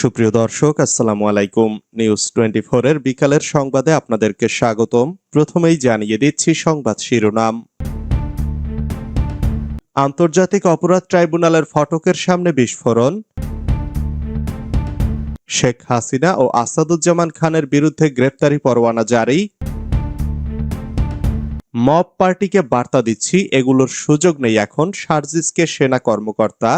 সুপ্রিয় দর্শক, আসসালামু আলাইকুম। নিউজ টোয়েন্টি এর বিকালের সংবাদে আপনাদেরকে স্বাগতম। প্রথমেই জানিয়ে দিচ্ছি সংবাদ শিরোনাম। আন্তর্জাতিক অপরাধ ট্রাইব্যুনালের ফটকের সামনে বিস্ফোরণ। শেখ হাসিনা ও আসাদুজ্জামান খানের বিরুদ্ধে গ্রেপ্তারি পরোয়ানা জারি। মব পার্টিকে বার্তা দিচ্ছি, এগুলোর সুযোগ নেই এখন সার্জিসকে সেনা কর্মকর্তা।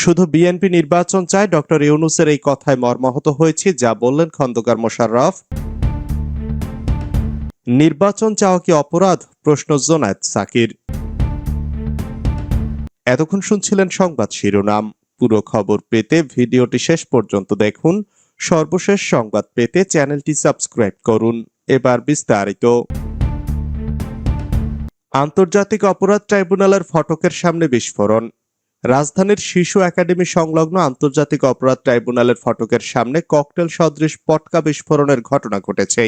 শুধু বিএনপি নির্বাচন চায় ডক্টর ইউনুসের এই কথায় মর্মাহত হয়েছি, যা বললেন খন্দকার মোশাররফ। নির্বাচন চাওয়া কি অপরাধ? প্রশ্ন জোনায়েত সাকির। এতক্ষণ শুনছিলেন সংবাদ শিরোনাম। পুরো খবর পেতে ভিডিওটি শেষ পর্যন্ত দেখুন। সর্বশেষ সংবাদ পেতে চ্যানেলটি সাবস্ক্রাইব করুন। এবার বিস্তারিত। আন্তর্জাতিক অপরাধ ট্রাইব্যুনালের ফটকের সামনে বিস্ফোরণ। রাজধানীর শিশু একাডেমি সংলগ্ন আন্তর্জাতিক অপরাধ ট্রাইব্যুনালের ফটকের সামনে ককটেল সদৃশ পটকা বিস্ফোরণের ঘটনা ঘটেছে।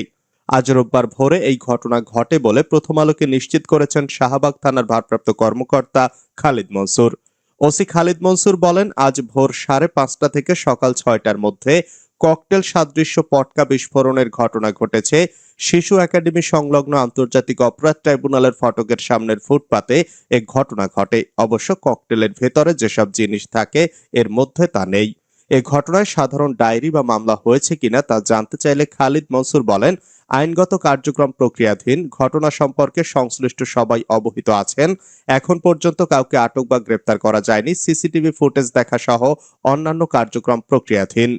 আজ রোববার ভোরে এই ঘটনা ঘটে বলে প্রথম আলোকে নিশ্চিত করেছেন শাহবাগ থানার ভারপ্রাপ্ত কর্মকর্তা খালিদ মনসুর। ওসি খালিদ মনসুর বলেন, আজ ভোর সাড়ে পাঁচটা থেকে সকাল ছয়টার মধ্যে ককটেল সাদৃশ্য পটকা বিস্ফোরণের ঘটনা ঘটেছে। শিশু একাডেমি সংলগ্ন আন্তর্জাতিক অপরাধ ট্রাইব্যুনালের ফটকের সামনের ফুটপাতে এ ঘটনা ঘটে। অবশ্য ককটেলের ভেতরে যেসব জিনিস থাকে, এর মধ্যে তা নেই। এ ঘটনায় সাধারণ ডায়েরি বা মামলা হয়েছে কিনা তা জানতে চাইলে খালিদ মনসুর বলেন, আইনগত কার্যক্রম প্রক্রিয়াধীন, ঘটনা সম্পর্কে সংশ্লিষ্ট সবাই অবহিত আছেন। এখন পর্যন্ত কাউকে আটক বা গ্রেপ্তার করা যায়নি। সিসিটিভি ফুটেজ দেখা সহ অন্যান্য কার্যক্রম প্রক্রিয়াধীন।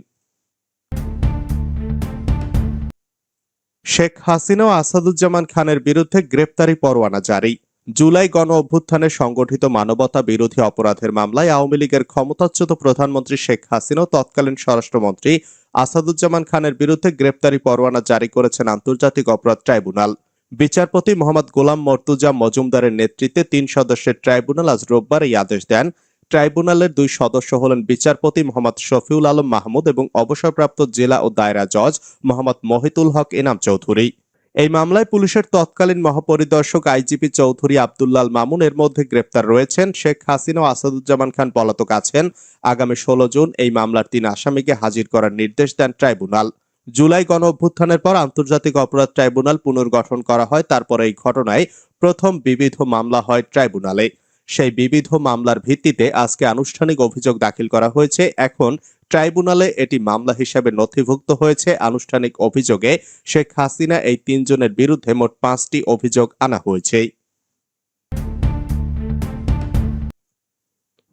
শেখ হাসিনা ও আসাদুজ্জামান খানের বিরুদ্ধে গ্রেপ্তারি পরোয়ানা জারি। জুলাই গণ অভ্যুত্থানে সংগঠিত মানবতা বিরোধী অপরাধের মামলায় আওয়ামী লীগের ক্ষমতাচ্যুত প্রধানমন্ত্রী শেখ হাসিনা তৎকালীন স্বরাষ্ট্রমন্ত্রী আসাদুজ্জামান খানের বিরুদ্ধে গ্রেপ্তারি পরোয়ানা জারি করেছেন আন্তর্জাতিক অপরাধ ট্রাইব্যুনাল। বিচারপতি মোহাম্মদ গোলাম মর্তুজা মজুমদারের নেতৃত্বে তিন সদস্যের ট্রাইব্যুনাল আজ রোববার এই আদেশ দেন। ট্রাইব্যুনালের দুই সদস্য হলেন বিচারপতি মোহাম্মদ শফিউল আলম মাহমুদ এবং অবসরপ্রাপ্ত জেলা ও দায়রা জজ মোহাম্মদ মহিতুল হক এনাম চৌধুরী। এই মামলায় পুলিশের তৎকালীন মহাপরিদর্শক আইজিপি চৌধুরী আবদুল্লাল মামুন এর মধ্যে গ্রেপ্তার রয়েছেন। শেখ হাসিনা ও আসাদুজ্জামান খান পলাতক আছেন। আগামী ষোলো জুন এই মামলার তিন আসামিকে হাজির করার নির্দেশ দেন ট্রাইব্যুনাল। জুলাই গণ অভ্যুত্থানের পর আন্তর্জাতিক অপরাধ ট্রাইব্যুনাল পুনর্গঠন করা হয়। তারপর এই ঘটনায় প্রথম বিবিধ মামলা হয় ট্রাইব্যুনালে। সেই বিবিধ মামলার ভিত্তিতে আজকে আনুষ্ঠানিক অভিযোগ দাখিল করা হয়েছে। এখন ট্রাইব্যুনালে এটি মামলা হিসেবে নথিভুক্ত হয়েছে। আনুষ্ঠানিক অভিযোগে শেখ হাসিনা এই তিনজনের বিরুদ্ধে মোট পাঁচটি অভিযোগ আনা হয়েছে।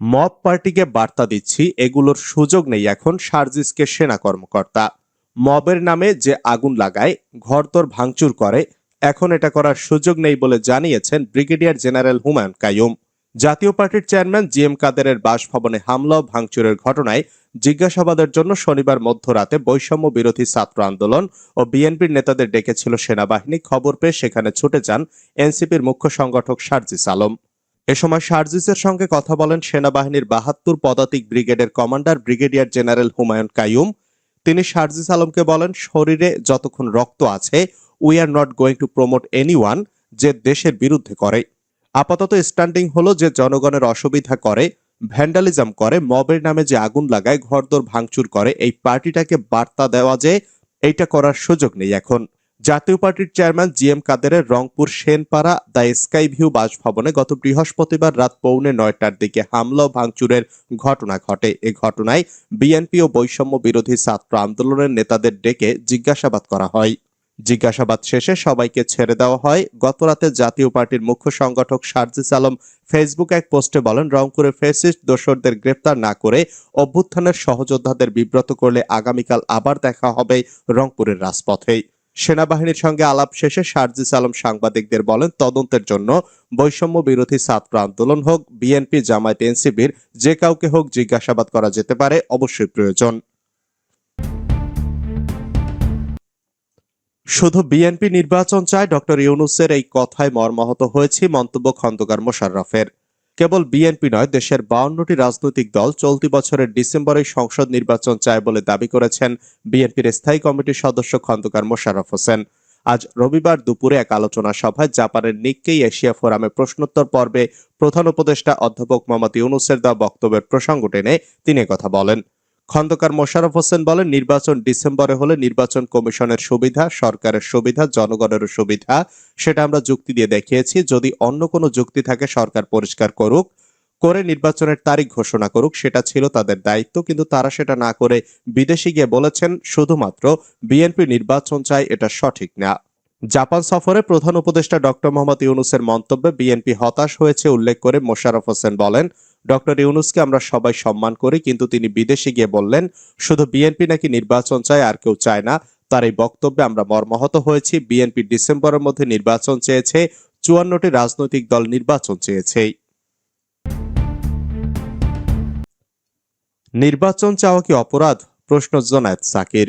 মব পার্টিকে বার্তা দিচ্ছি, এগুলোর সুযোগ নেই এখন সার্জিসকে সেনা কর্মকর্তা। মবের নামে যে আগুন লাগায়, ঘরদোর ভাঙচুর করে, এখন এটা করার সুযোগ নেই বলে জানিয়েছেন ব্রিগেডিয়ার জেনারেল হুমায়ুন কাইয়ুম জাতীয় পার্টির চেয়ারম্যান জি এম কাদেরের বাসভবনে হামলা ও ভাঙচুরের ঘটনায় জিজ্ঞাসাবাদের জন্য শনিবার মধ্যরাতে বৈষম্য বিরোধী ছাত্র আন্দোলন ও বিএনপির নেতাদের ডেকেছিল সেনাবাহিনী। খবর পেয়ে সেখানে ছুটে যান এনসিপির মুখ্য সংগঠক সার্জিস আলম। এ সময় সার্জিসের সঙ্গে কথা বলেন সেনাবাহিনীর বাহাত্তর পদাতিক ব্রিগেডের commander brigadier general Humayun Kaiyum তিনি সার্জিস আলমকে বলেন, শরীরে যতক্ষণ রক্ত আছে we are not going to promote anyone যে দেশের বিরুদ্ধে করে। আপাতত স্ট্যান্ডিং হলো যে জনগণের অসুবিধা করে, ভ্যান্ডালিজম করে, মবের নামে যে আগুন লাগায়, ঘরদোর ভাঙচুর করে, এই পার্টিটাকে বার্তা দেওয়া যে এইটা করার সুযোগ নেই এখন। জাতীয় পার্টির চেয়ারম্যান জি এম কাদেরের Rangpur Senpara the sky view বাসভবনে গত বৃহস্পতিবার রাত পৌনে নয়টার দিকে হামলা ও ভাঙচুরের ঘটনা ঘটে। এ ঘটনায় বিএনপি ও বৈষম্য বিরোধী ছাত্র আন্দোলনের নেতাদের ডেকে জিজ্ঞাসাবাদ করা হয়। জিজ্ঞাসাবাদ শেষে সবাইকে ছেড়ে দেওয়া হয়। গতরাতে জাতীয় পার্টির মুখ্য সংগঠক সার্জিস আলম ফেসবুক এক পোস্টে বলেন, রংপুরে ফেসিস্ট দোসরদের গ্রেপ্তার না করে অভ্যুত্থানের সহযোদ্ধাদের বিব্রত করলে আগামীকাল আবার দেখা হবে রংপুরের রাজপথেই সেনাবাহিনীর সঙ্গে আলাপ শেষে সার্জিস আলম সাংবাদিকদের বলেন, তদন্তের জন্য বৈষম্য বিরোধী ছাত্র আন্দোলন হোক, বিএনপি, জামায়াত এনসিবির যে কাউকে হোক জিজ্ঞাসাবাদ করা যেতে পারে, অবশ্যই প্রয়োজন। শুধু বিএনপি নির্বাচন চায় ডক্টর ইউনুসের এই কথায় মর্মাহত হয়েছে মন্তব্য খন্দকার মোশাররফের। কেবল বিএনপি নয়, দেশের বাউন্নটি রাজনৈতিক দল চলতি বছরের ডিসেম্বরে সংসদ নির্বাচন চায় বলে দাবি করেছেন বিএনপির স্থায়ী কমিটির সদস্য খন্দকার মোশাররফ হোসেন। আজ রবিবার দুপুরে এক আলোচনা সভায় জাপানের নিক্কেই এশিয়া ফোরামে প্রশ্নোত্তর পর্বে প্রধান উপদেষ্টা অধ্যাপক মোহাম্মদ ইউনুসের দেওয়া বক্তব্যের প্রসঙ্গ টেনে তিনি কথা বলেন। খন্দকার মোশারফ হোসেন বলেন, নির্বাচন ডিসেম্বরে হলে নির্বাচন কমিশনের সুবিধা, সরকারের সুবিধা, জনগণেরও সুবিধা, সেটা আমরা যুক্তি দিয়ে দেখিয়েছি। যদি অন্য কোনো যুক্তি থাকে, সরকার পরিষ্কার করুক, করে নির্বাচনের তারিখ ঘোষণা করুক, সেটা ছিল তাদের দায়িত্ব, কিন্তু তারা সেটা না করে বিদেশে গিয়ে বলেছেন, শুধুমাত্র বিএনপি নির্বাচন চাই এটা সঠিক না। জাপান সফরে প্রধান উপদেষ্টা ডক্টর মোহাম্মদ ইউনুসের মন্তব্যে বিএনপি হতাশ হয়েছে, উল্লেখ করে মোশারফ হোসেন বলেন ডক্টর ইউনুসকে আমরা সবাই সম্মান করি, কিন্তু তিনি বিদেশে গিয়ে বললেন, শুধু বিএনপি নাকি নির্বাচন চায় আর কেউ চায় না। তার এই বক্তব্যে আমরা মর্মাহত হয়েছি। বিএনপি ডিসেম্বরের মধ্যে নির্বাচন চেয়েছে, চুয়ান্নটি রাজনৈতিক দল নির্বাচন চেয়েছে। নির্বাচন চাওয়া কি অপরাধ? প্রশ্ন জোনায়েত সাকির।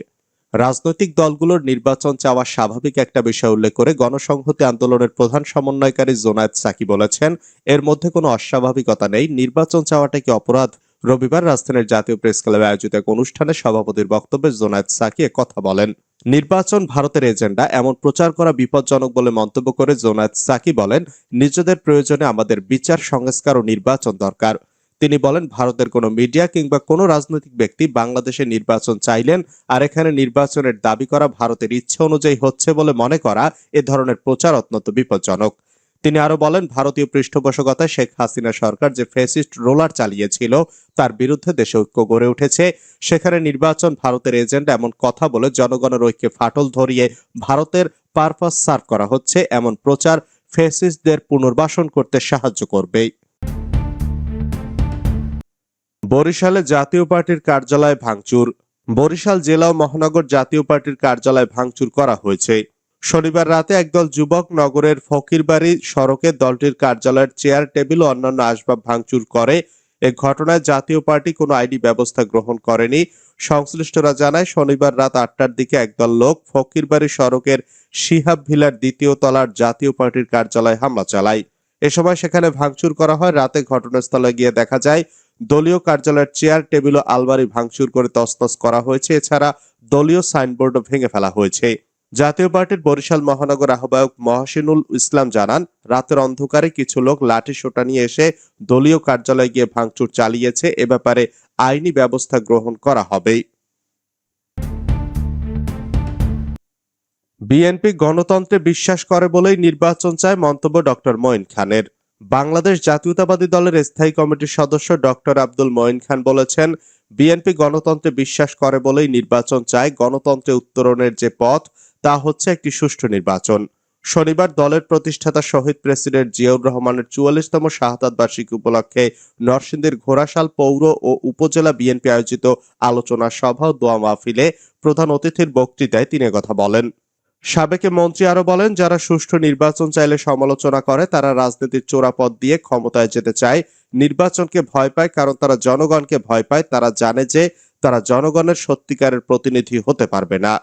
রাজনৈতিক দলগুলোর নির্বাচন চাওয়া স্বাভাবিক একটা বিষয় উল্লেখ করে গণসংহতি আন্দোলনের প্রধান সমন্বয়কারী জোনায়েত সাকি বলেছেন, এর মধ্যে কোনো অস্বাভাবিকতা নেই। নির্বাচন চাওয়াটা কি অপরাধ? রবিবার রাজধানীর জাতীয় প্রেস ক্লাবে আয়োজিত এক অনুষ্ঠানে সভাপতির বক্তব্যে জোনায়েত সাকি কথা বলেন। নির্বাচন ভারতের এজেন্ডা, এমন প্রচার করা বিপজ্জনক বলে মন্তব্য করে জোনায়েত সাকি বলেন, নিজেদের প্রয়োজনে আমাদের বিচার, সংস্কার ও নির্বাচন দরকার। তিনি বলেন, ভারতের কোনো মিডিয়া কিংবা কোনো রাজনৈতিক ব্যক্তি বাংলাদেশে নির্বাচন চাইলেন আর এখানে নির্বাচনের দাবি করা ভারতের ইচ্ছে অনুযায়ী হচ্ছে বলে মনে করা এ ধরনের প্রচার অত্যন্ত বিপজ্জনক। তিনি আরও বলেন, ভারতীয় পৃষ্ঠপোষকতায় শেখ হাসিনা সরকার যে ফেসিস্ট রোলার চালিয়েছিল, তার বিরুদ্ধে দেশে ঐক্য গড়ে উঠেছে। সেখানে নির্বাচন ভারতের এজেন্ডা এমন কথা বলে জনগণের ঐক্যে ফাটল ধরিয়ে ভারতের পারপাস সার্ভ করা হচ্ছে। এমন প্রচার ফেসিস্টদের পুনর্বাসন করতে সাহায্য করবে বরিশালে জাতীয় পার্টির কার্যালয় ভাঙচুর। বরিশাল জেলা ও মহানগর জাতীয় পার্টির কার্যালয় ভাঙচুর করা হয়েছে। শনিবার রাতে একদল যুবক নগরের ফকিরবাড়ি সড়কে দলটির কার্যালয়ের চেয়ার, টেবিল ও অন্যান্য আসবাব ভাঙচুর করে। এ ঘটনায় জাতীয় পার্টি কোনো আইডি ব্যবস্থা গ্রহণ করেনি। সংশ্লিষ্টরা জানায়, শনিবার রাত আটটার দিকে একদল লোক ফকিরবাড়ি সড়কের শিহাব ভিলার দ্বিতীয় তলার জাতীয় পার্টির কার্যালয়ে হামলা চালায়। এ সময় সেখানে ভাঙচুর করা হয়। রাতে ঘটনাস্থলে গিয়ে দেখা যায় দলীয় কার্যালয়ের চেয়ার, টেবিল ও আলমারি ভাঙচুর করে তছনছ করা হয়েছে। এছাড়া দলীয় সাইনবোর্ডও ভেঙে ফেলা হয়েছে। জাতীয় পার্টির বরিশাল মহানগর আহ্বায়ক মহসিনুল ইসলাম জানান, রাতের অন্ধকারে কিছু লোক লাঠি সোটা নিয়ে এসে দলীয় কার্যালয়ে গিয়ে ভাঙচুর চালিয়েছে। এ ব্যাপারে আইনি ব্যবস্থা গ্রহণ করা হবে। বিএনপি গণতন্ত্রে বিশ্বাস করে বলেই নির্বাচন চায় মন্তব্য ডক্টর মঈন খানের। বাংলাদেশ জাতীয়তাবাদী দলের স্থায়ী কমিটির সদস্য ডক্টর আব্দুল মঈন খান বলেছেন, বিএনপি গণতন্ত্রে বিশ্বাস করে বলেই নির্বাচন চায় গণতন্ত্রে উত্তরণের যে পথ, তা হচ্ছে একটি সুষ্ঠু নির্বাচন। শনিবার দলের প্রতিষ্ঠাতা শহীদ প্রেসিডেন্ট জিয়াউর রহমানের চুয়াল্লিশতম শাহাদাত বার্ষিকী উপলক্ষে নরসিংদীর ঘোড়াশাল পৌর ও উপজেলা বিএনপি আয়োজিত আলোচনা সভা ও দোয়া মাহফিলে প্রধান অতিথির বক্তৃতায় তিনি কথা বলেন। সাবেকে মন্ত্রী আরও বলেন, যারা সুষ্ঠু নির্বাচন চাইলে সমালোচনা করে, তারা রাজনীতির চোরাপথ দিয়ে ক্ষমতায় যেতে চায়। নির্বাচনকে ভয় পায়, কারণ তারা জনগণকে ভয় পায়। তারা জানে যে তারা জনগণের সত্যিকারের প্রতিনিধি হতে পারবে না।